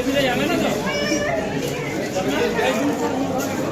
বলছি এই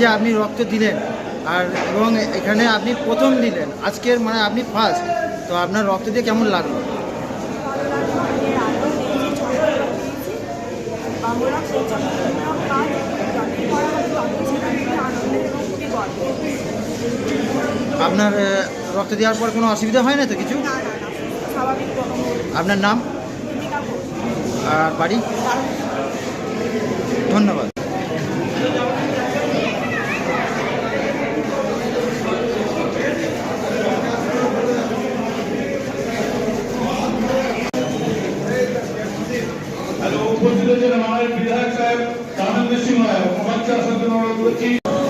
যে আপনি রক্ত দিলেন আর এবং এখানে আপনি প্রথম দিলেন, আজকের মানে আপনি ফার্স্ট তো আপনার রক্ত দিয়ে কেমন লাগল? আপনার রক্ত দেওয়ার পর কোনো অসুবিধা হয় না তো কিছু? আপনার নাম? আর বাড়ি? ধন্যবাদ।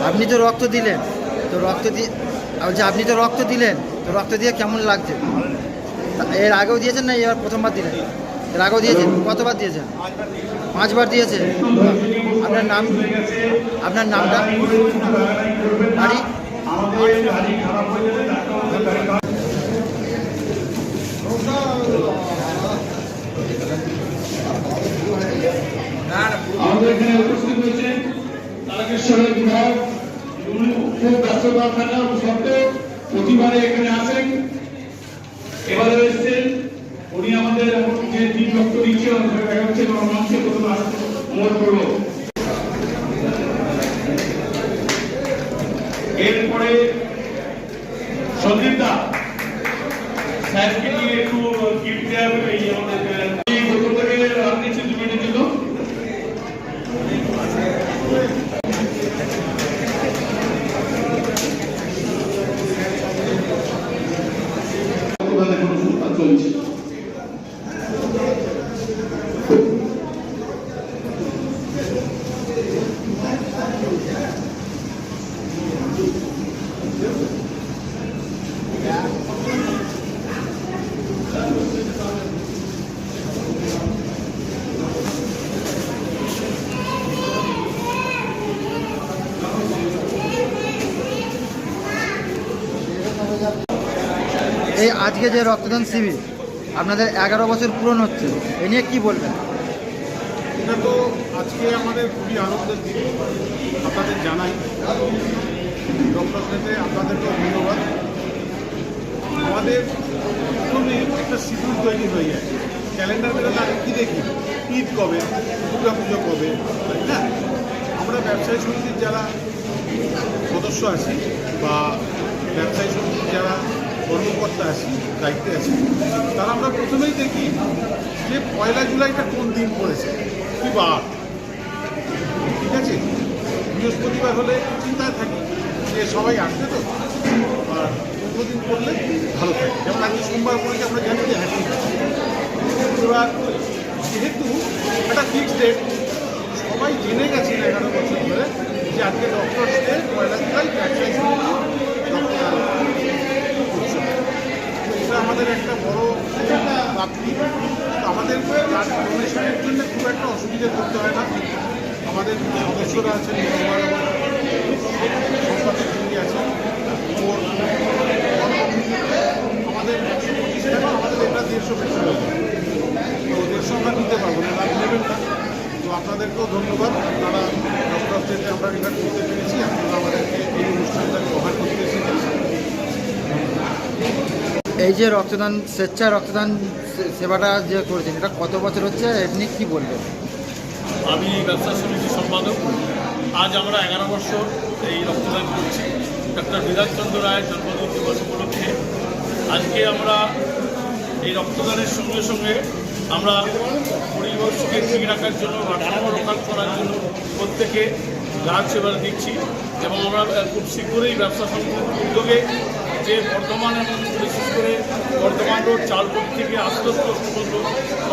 আপনি তো রক্ত দিলেন। তো রক্ত দিয়ে যে আপনি তো রক্ত দিলেন, তো রক্ত দিয়ে কেমন লাগছে? এর আগেও দিয়েছেন না, এবার প্রথমবার দিলেন? এর আগেও দিয়েছেন? কতবার দিয়েছেন? পাঁচবার দিয়েছে আপনার নাম আপনার নামটা আমাদের গাড়ি খারাপ হয়ে গেলে ডাক্তার গাড়ি খারাপ আমাদের এখানে উপস্থিত হয়েছেন তারকেশ্বরের বিধায়ক উনি খুব ব্যস্ততা থাকা সত্ত্বেও প্রতিবারে আসেন এবারে এসেছেন। উনি আমাদের এখন যে তিন লক্ষ দিচ্ছে দেখা যাচ্ছে আমার মানুষকে আসতে অনুরোধ করব এই আজকে যে রক্তদান শিবির, আপনাদের এগারো বছর পূরণ হচ্ছে, এ নিয়ে কী বলবেন? এটা তো আজকে আমাদের খুবই আনন্দের দিন, আপনাদের জানাই। ডক্টর সাথে আপনাদেরকেও ধন্যবাদ। আমাদের একটা শিডিউল তৈরি হয়ে যায়। ক্যালেন্ডার বেরোলে আগে কী দেখি? ঈদ কবে? দুর্গা পুজো কবে? তাই না আমরা ব্যবসায়ী সমিতির যারা সদস্য আছি বা ব্যবসায়ী সমিতির কর্মকর্তা আছি দায়িত্বে আছি। তারা আমরা প্রথমেই দেখি যে পয়লা জুলাইটা কোন দিন পড়েছে? কি বার? ঠিক আছে? বৃহস্পতিবার হলে চিন্তায় থাকি যে সবাই আসবে তো? আর অন্যদিন করলে ভালো থাকে। যেমন আজকে সোমবার পড়েছে, আমরা জানি যে হ্যাপি এবার যেহেতু একটা ফিক্সড ডেট সবাই জেনে গেছেন এগারো বছর ধরে যে আজকে ডক্টরস ডে পয়লা জুলাই ব্যবসায়ী সমিতি রক্তদান উৎসব। তো এটা আমাদের একটা বড় তো আমাদের ডোনেশনের জন্য খুব একটা অসুবিধা করতে হয় না। আমাদের সদস্যরা আছেন আমাদের আমাদের এটা দেড়শো। তো আমরা নিতে পারব না তো আপনাদেরকেও ধন্যবাদ। আপনারা ডক্টর স্টেটে আমরা রিভার করতে পেরেছি। আপনারা আমাদেরকে এই অনুষ্ঠানটা কভার করতে এসেছেন। এই যে রক্তদান, স্বেচ্ছা রক্তদান সেবাটা যে করেছেন, এটা কত বছর হচ্ছে? এমনি কী বলবেন? আমি ব্যবসা সমিতির সম্পাদক। আজ আমরা এগারো বছর এই রক্তদান করছি। ডক্টর বিধানচন্দ্র রায়ের জন্মদিন দিবস উপলক্ষে। আজকে আমরা এই রক্তদানের সঙ্গে সঙ্গে আমরা পরিবেশকে ঠিক রাখার জন্য, ভারসাম্য রক্ষা করার জন্য প্রত্যেকে গাছ এবার দিচ্ছি এবং আমরা খুব শীঘ্রই ব্যবসা সমিতির উদ্যোগে যে বর্ধমান এবং বিশেষ করে বর্ধমান রোড চালপুর থেকে আস্তে পর্যন্ত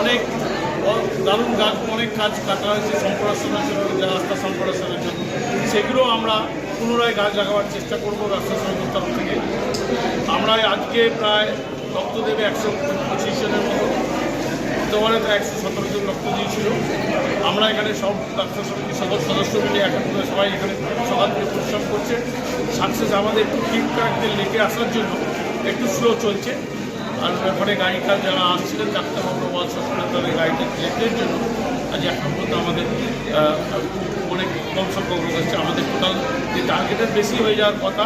অনেক দারুণ গাছ অনেক কাজ কাটা হয়েছে সম্প্রসারণের জন্য, যে রাস্তা সম্প্রসারণের জন্য। সেগুলো আমরা পুনরায় গাছ লাগাবার চেষ্টা করব রাস্তা তরফ থেকে। আমরা আজকে প্রায় রক্ত দেবে একশো পঁচিশ জনের মতো গতবারে তো একশো সতেরো জন রক্ত দিয়েছিল। আমরা এখানে সব ডাক্তার সমিতির সদস্য সদস্য মিলে একত্রে সবাই এখানে সকাল পরিশ্রম করছে। সাকসেস আমাদের একটু ঠিকঠাকদের লেগে আসার জন্য একটু স্লো চলছে। আর ব্যাপারে গাড়িটা যারা আসছিলেন, ডাক্তারবাবু ওয়াজ হসপিটাল তাদের গাড়িটা লেটের জন্য আজ এখন পর্যন্ত আমাদের অনেক কম সংখ্যক লোক হচ্ছে আমাদের টোটাল যে টার্গেটের বেশি হয়ে যাওয়ার কথা,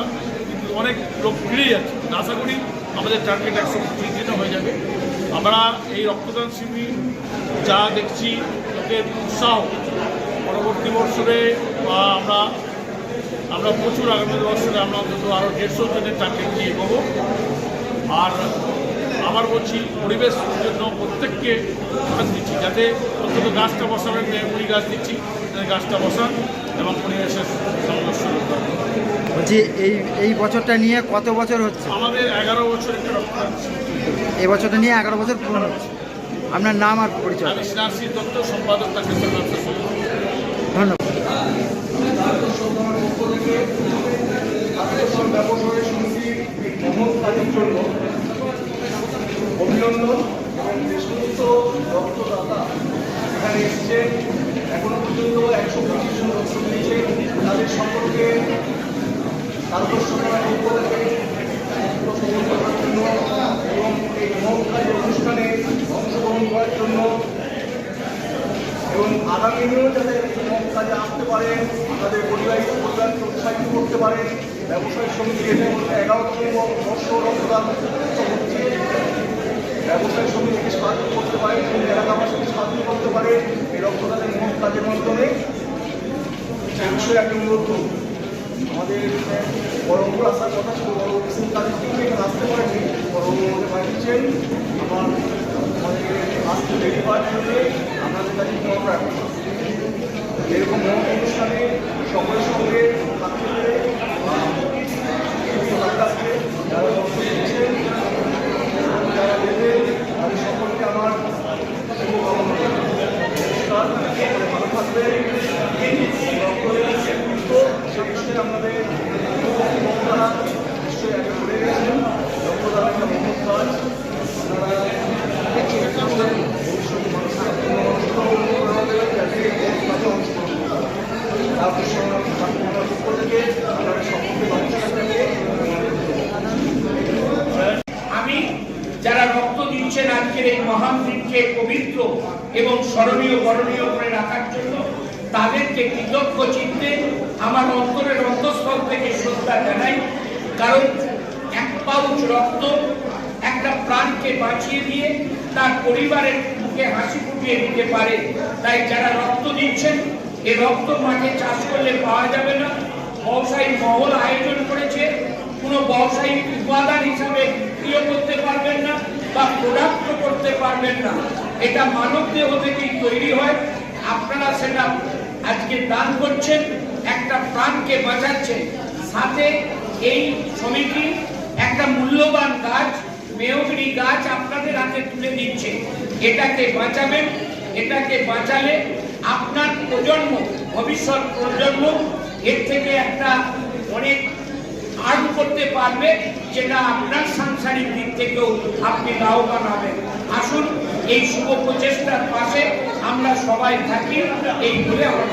কিন্তু অনেক লোক ফিরে যাচ্ছে। আশা করি আমাদের টার্গেট একশো পঁচিশ দিনে হয়ে যাবে আমরা এই রক্তদান শিবির যা দেখছি লোকের উৎসাহ। পরবর্তী বছরে বা আমরা আমরা প্রচুর আগামী বছরে আমরা অন্তত আরও দেড়শো জনের টার্গেট নিয়ে এগোবো। আর আবার বলছি পরিবেশ জন্য প্রত্যেককে কাজ দিচ্ছি যাতে অন্তত গাছটা বসাবেন মেমুরি গাছ দিচ্ছি যাতে গাছটা বসান এবং পরিবেশের সংঘর্ষ বলছি এই এই বছরটা নিয়ে কত বছর হচ্ছে? আমাদের এগারো বছর একটা রক্তদান বছরটা নিয়ে এগারো বছর পূরণ হচ্ছে আপনার নাম আর পরিচয়। সম্পাদক ধন্যবাদ অভিনন্দন। এবং যে সমস্ত রক্তদাতা এখানে এসেছেন এখনও পর্যন্ত একশো পঁচিশ জন রক্ত দিয়েছে। তাদের সম্পর্কে ভারতবর্ষ সরকারের পক্ষ থেকে সমস্ত সমর্থন করার জন্য এবং এই মহৎ কাজের অনুষ্ঠানে অংশগ্রহণ করার জন্য আগামী যাতে এই কাজে আসতে পারেন তাদের পরিবারিক পরিবারকে উৎসাহিত করতে পারেন ব্যবসায়ী সমিতি এটা এগারোতম বর্ষ রক্তদান হচ্ছে ব্যবসায়ী সমিতিকে সাহায্য করতে এবং এলাকাবাসীকে সাহায্য করতে পারে, এই রক্তদানের মহৎ কাজের মাধ্যমে। বিষয়ে আমি অনুরোধ আমাদের বড় আসার কথা ছিল বড় অফিসের কাজের জন্য এখানে আসতে পারেনি। বড় আমাদের পাঠিয়েছেন আমার আমাদের আসতে দেরি হওয়ার জন্য আপনাদের কাছে ক্ষমা রাখব এরকম মহৎ অনুষ্ঠানে সকলের সঙ্গে থাকতে পেরে তার কাছে যারা রক্ত দিচ্ছেন এবং যারা দেবেন তাদের সকলকে আমার শুভকামনা নমস্কার সকলে ভালো থাকবেন রক্তদান যে গুরুত্ব সে বিষয়ে আমাদের বক্তারা নিশ্চয়ই আগে বলে গেছেন রক্তদান একটা মহৎ কাজ আপনারা ভবিষ্যতে মানুষের জন্য অংশগ্রহণ করা দেবেন যাতে এই মহৎ কাজে অংশগ্রহণ করতে পারে। তারপর সঙ্গে ঠাকুমার পক্ষ থেকে আপনারা সকলকে বাচ্চাটাকে আমি যারা রক্ত দিচ্ছেন আজকের এই মহান দিনকে পবিত্র এবং স্মরণীয়, বরণীয় করে রাখার জন্য তাদেরকে কৃতজ্ঞ চিনতে আমার অন্তরের অন্তঃস্থল থেকে শ্রদ্ধা জানাই। কারণ এক পাউচ রক্ত একটা প্রাণকে বাঁচিয়ে দিয়ে তার পরিবারের মুখে হাসি ফুটিয়ে দিতে পারে। তাই যারা রক্ত দিচ্ছেন এই রক্ত মাঠে চাষ করলে পাওয়া যাবে না। ব্যবসায়ী মহল আয়োজন করেছে। কোনো ব্যবসায়িক উপাদান হিসাবে বিক্রিও করতে পারবেন না। বা প্রোডাক্ট করতে পারবেন না। এটা মানব দেহ থেকেই তৈরি হয়। আপনারা সেটা আজকে দান করছেন, একটা প্রাণকে বাঁচাচ্ছেন। সাথে এই সমিতি একটা মূল্যবান গাছ মেয়গিরি গাছ আপনাদের হাতে তুলে দিচ্ছে। এটাকে বাঁচাবেন, এটাকে বাঁচালে আপনার প্রজন্ম, ভবিষ্যৎ প্রজন্ম, এর থেকে একটা অনেক আর্ন করতে পারবে যেটা আপনার সাংসারিক দিক থেকেও আপনি লাভবান হবেন। আসুন, এই শুভ প্রচেষ্টার পাশে আমরা সবাই থাকি, এই বলে আমার